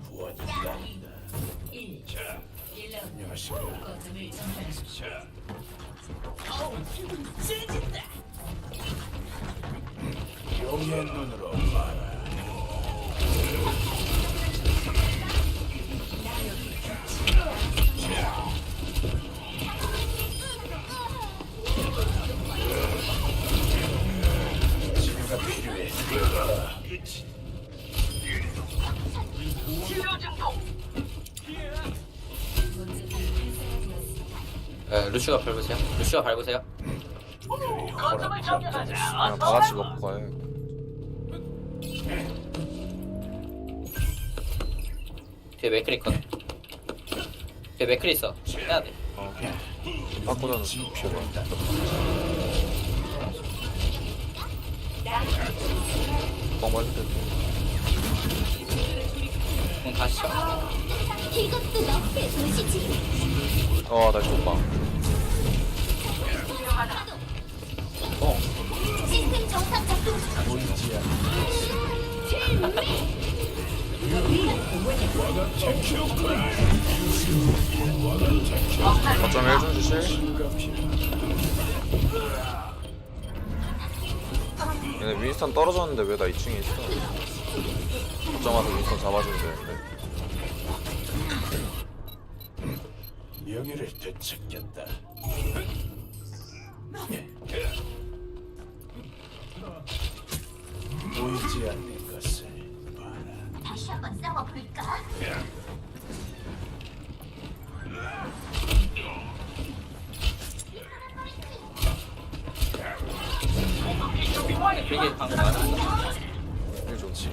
구원이다. 1. 자, 1라운드 안녕하십니까. 거점을 점령하십시오. 자, 용의 눈으로 봐라. 치료가 필요해. 그치. 본진 에, 루시가 밟으세요. 루시가 밟으세요. 그냥 다 같이 먹고 가요. 뒤에 맥크리 컷. 뒤에 맥크리 있어. 해야 돼. 어. 바꾸자는 지표한다. 뻥 맞을 때. 그 너의 도시지. 어, 나 좋다. 어. 시스템 정상 작동. 보이지 않는 거점 1준 주실? 치료가 필요해. 얘네 윈스턴 떨어졌는데 왜 나 2층에 있어? 와서 윈스턴 잡아주면 되는데. 명예를 되찾겠다. 보이지 않는 것을 봐라. 다시 한번 싸워볼까? 되게 방금 많아. 이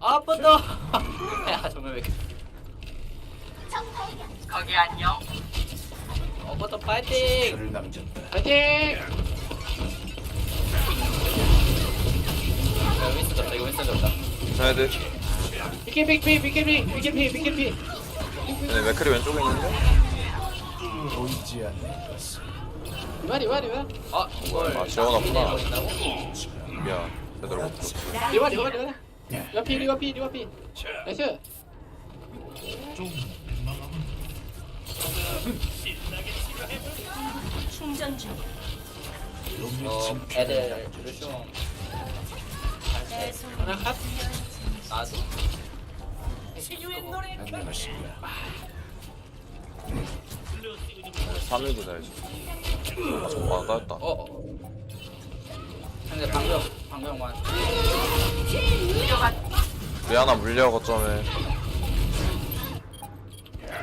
아빠 더. 야 정말 왜 이렇게. 정발견. 아빠 더 파이팅. 저를 남겼다. 파이팅. 야 윈스 졌다. 이거 윈스 졌다. 괜찮아야 돼. 비케피 비케피 비케피 비케피. 얘네 맥클이 왼쪽에 있는데? 보이지 않는 이말 이말 이말. 아 이걸. 아. 버린다고? 미안. 제대로 못 들었어. 이말 이말 이말. 리와피 리와피 리와피. 나이스. 충전 중. 어 애들 루숑. 하나 컷. 나도. 안녕하십니까. 3일도 돼야지. 아, 좀 막았다. 어. 어. 근데 방금 방금만. 리아나 물려 거점에.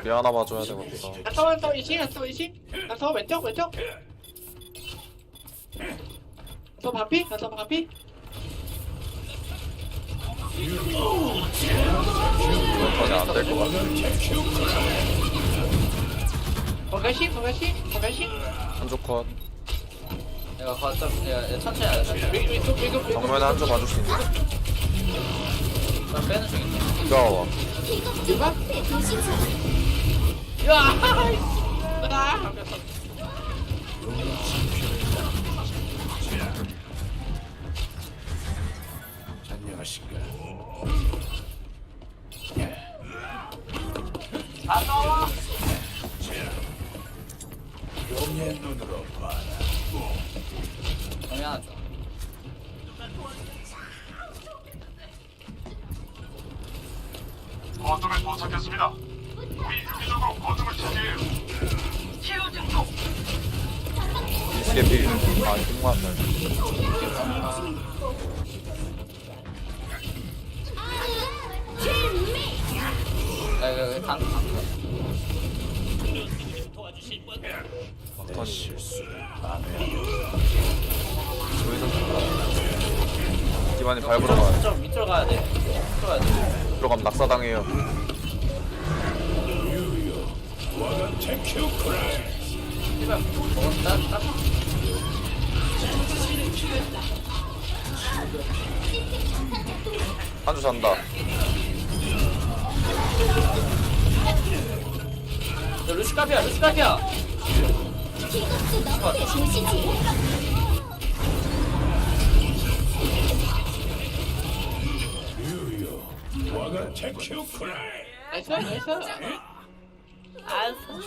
리아나 봐줘야 되겠다. 나타만 더 이식 나타 이식. 나타 왼쪽 왼쪽. 더 반피 나타 반피. 턴이 안될 것 같아. 버가시 버가시 버가시. 한쪽 컷. 내가 거점 내가 천천히 하자. 천천히. 왼쪽 왼쪽 정면에 한쪽 봐줄 수 있는. 나 빼는 중인데. 야. 아. 진표를 안녕하십니까. 용의 눈으로 봐라. 당연하죠. 거점에 도착했습니다. 우리 유기적으로 거점을 차지해요. 스케피. 아, 힘만 날. 야 이거 강 강. 내 실수를 만 기반이 밟으러 가야 돼. 좀 밑으로 가야 돼. 밑으로 가야 돼. 들어가면 낙사당해요. 어, 나, 나. 한주 잔다 야, 루시카피야 루시카피야 이것도 너프의 도시지. 유유 와가 테큐쿠라 나이스 나이스 알았어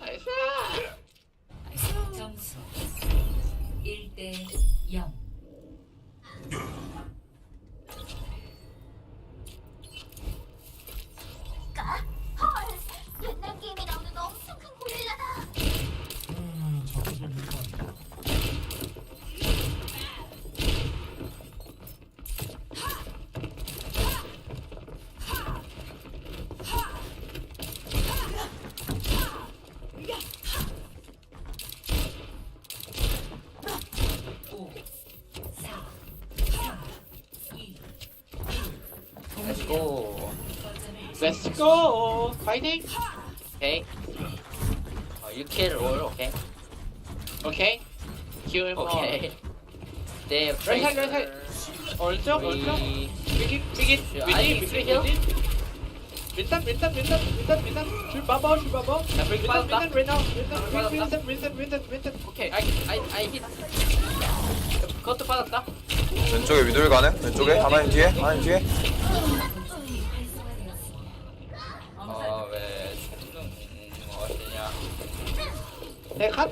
나이스 점수 1대 0 헐, 옛날 게임에 나오는 엄청 큰 고릴라다. 오, 사, 삼, 이, 렛츠고 거점을 렛츠고! 파이팅! 오케이. 어, 6킬 롤 오케이. 오케이. 기울 오케이. 네 왼팔, 왼팔. 오른쪽 오른쪽. 삐깃 삐깃. 아니? 삐깃. 윈선 윈선 윈선 윈선 윈선 줄 봐봐 줄 봐봐. 나 브레이크 빠졌다. 윈선 윈선 빠졌다. 윈선 윈선 윈선 윈선. 오케이. 아이 아이 아이 힛 그것도 받았다. 왼쪽에 위도일 가네 왼쪽에? 하나님 뒤에? 하나님 뒤에 네 컷.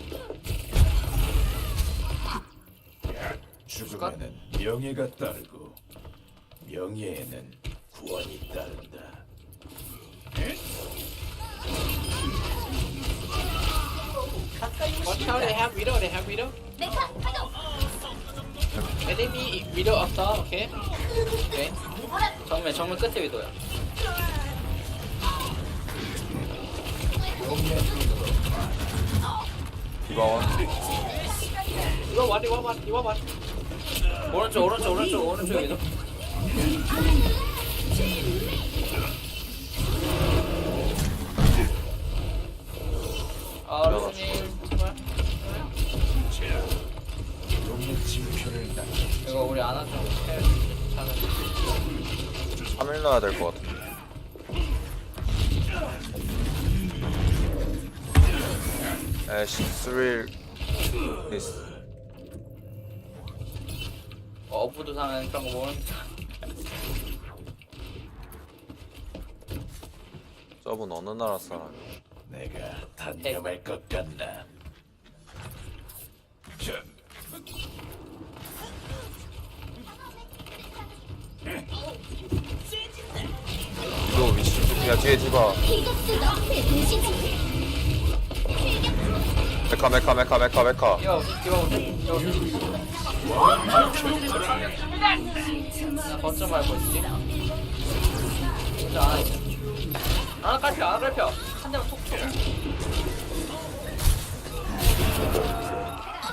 죽음에는 명예가 따르고 명예에는 구원이 따른다 Watch out, they have widow, they have widow. 메카 파동. Enemy widow 없어, 오케이. 오케이. 정면 정면 끝에 위도야 디바원 이거 원, 이거 원, 이거 원. 오른쪽 오른쪽 오른쪽 오른쪽 위도 아 루스님 제발 이거 우리 안아줘 괜찮아 3일 넣어야 될 것 같은 데 에이씨 3일 미스 어부도 사는 모르는 저분 어느 나라 사람 내가 단념할 것 같나? 전. 위도 위치 야 뒤에 이것도 도시지. 메카 메카 메카 메카 메카 이거 이거 나 거점 말고 있지 진짜 안 하지 안 갈펴 안 갈펴 한 대만 톡 쳐.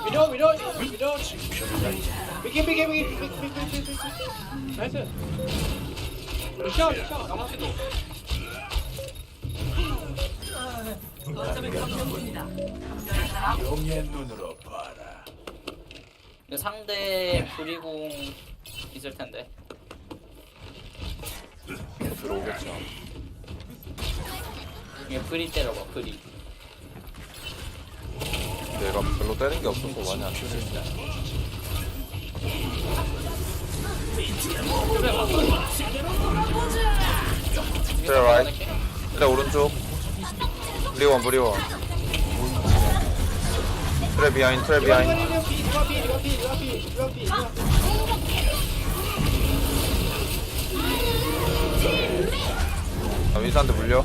위도우, 위도우, 위도우. 삐깃, 삐깃, 삐깃, 삐깃, 삐깃, 삐깃, 삐깃. 나이스. 루시오, 루시오. 가만히도. 용의 눈으로 봐라. 근데 상대 불이공 있을 텐데. 들어오겠죠. 이게 불이 때려봐 불이. 내가 별로 때린 게 없어서 많이 안 치지 그래 봤어 그래 라이 그래 오른쪽 브리원 브리원 트레 비하인 트레 비하인. 아, 윈스한테 물려?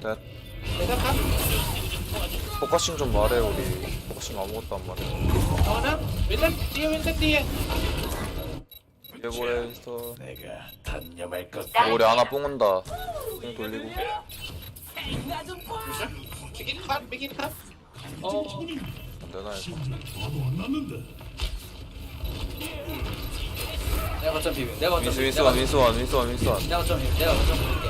가. 포커싱 좀 말해 우리. 포커싱 아무것도 안 말해 예보래 윈스터 내가 단념할 것 우리 하나 뽕은다 뽕 돌리고 삐깃 컷, 삐깃 컷. 어, 안 되나 이거 내가 내가 거점 비빔. 내가 거점 민수 비빔. 민수원 민수원 민수원 민수원 내가 거점 비빔. 내가 거점 비빌게.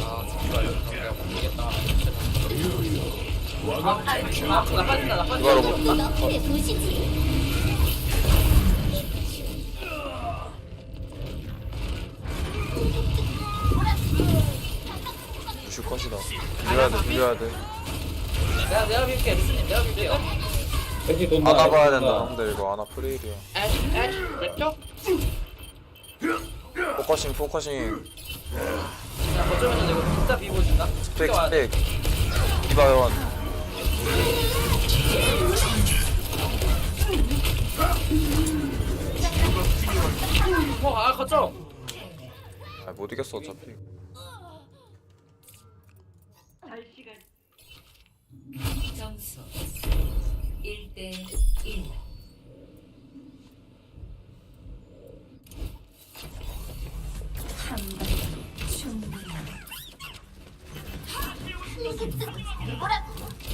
아 정말 내가 못 이겼다. 아, 나 빠진다. 나 빠진다. 이거로 뭐- 또 너프에 보시 컷이다. 빌려야 돼 빌려야 돼. 내가 내가 비빌게. 루스님 내가 비빌게요. 벤지 돈다. 아나 봐야 된다 형들 이거. 아나 프레일이야. 왼쪽 포커싱 포커싱. 자 거점에서 내가 진짜 준다. 스펙 스펙. 디바원. 어아 거점. 아못 이겼어 어차피 점수 1대 1. 한번 충분히 뭐라고?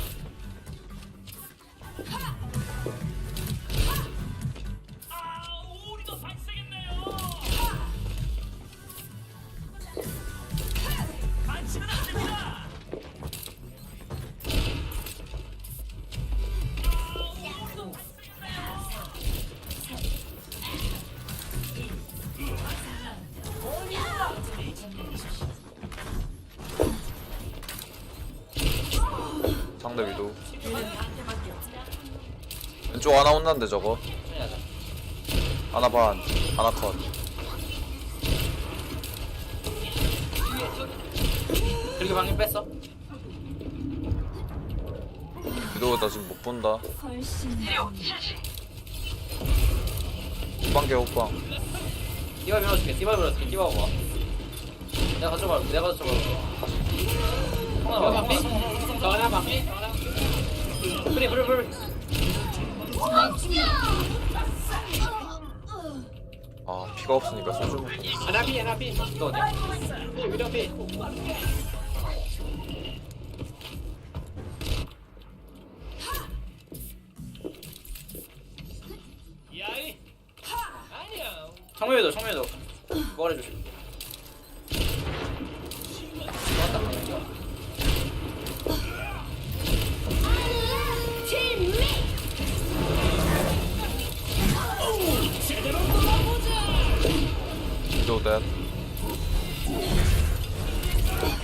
상대 위도 왼쪽 하나 혼난데 저거. 하나 반 하나 컷 그렇게 방금 뺐어. 위도 나 지금 못 본다 호빵 개 호빵 디바 밀어줄게. 디바 밀어줄게. 디바 봐. 내가 봐. 내가 봐. 봐. 저 하나 방미 아 피가 없으니까 소주 먹고 하나 비 하나 비너 어디야? 위로 비 청매도 청매도. 위 넷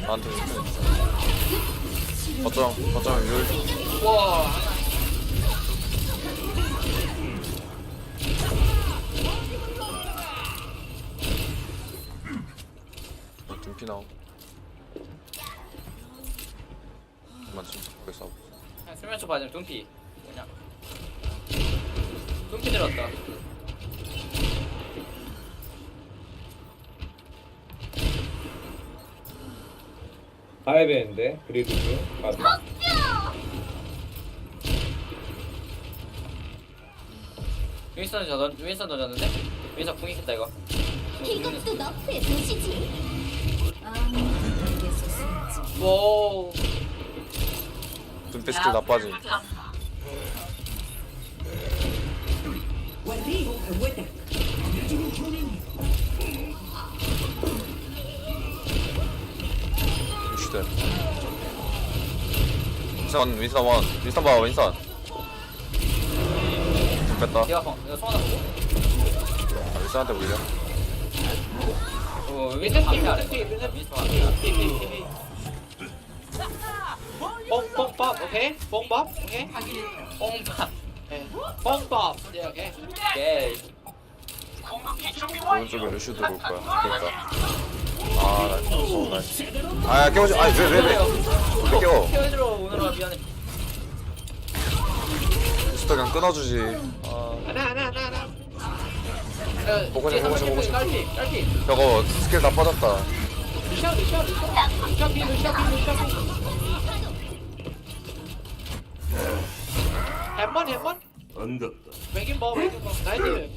나한테 힘 거점 거점 율 와. 등피 나오 잠만 진짜 거기 싸워 그냥 수면초 받으면 둠피. 그냥. 둠피 들었다. 가야 되는데 그래도 맞아 윈스턴 저 던, 윈스턴 던졌는데? 윈스턴 궁 있겠다 이거. 이것도 오. 등피 스킬 나빠지 루시대 윈선 윈선 원 윈선 봐 펑. 이거 송하나 보고. 아, 윈선한테 물려 어, 윈스턴 반피 아래. 윈스턴 반피 아래. 뽕뽕밥 오케이 뽕밥 오케이 뽕파. 뽕밥 네 오케이 예. 오른쪽에 루슈 들어올 거야 그러니까 아 나이스 어 나이스 아야 깨우지 아니 왜왜왜 왜 깨워 케어해주러 오느라 미안해. 루슈터 그냥 끊어주지 아 하나 하나 하나 하나 보고 싶어, 보고 싶어, 보고 싶어. 깔피 깔피 저거 스킬 다 빠졌다 루시아 루시아 루시아 루시아 비 루시아 비 루시아 비 햄번 햄번 언덕다 맥인 뭐 맥인 뭐 나이스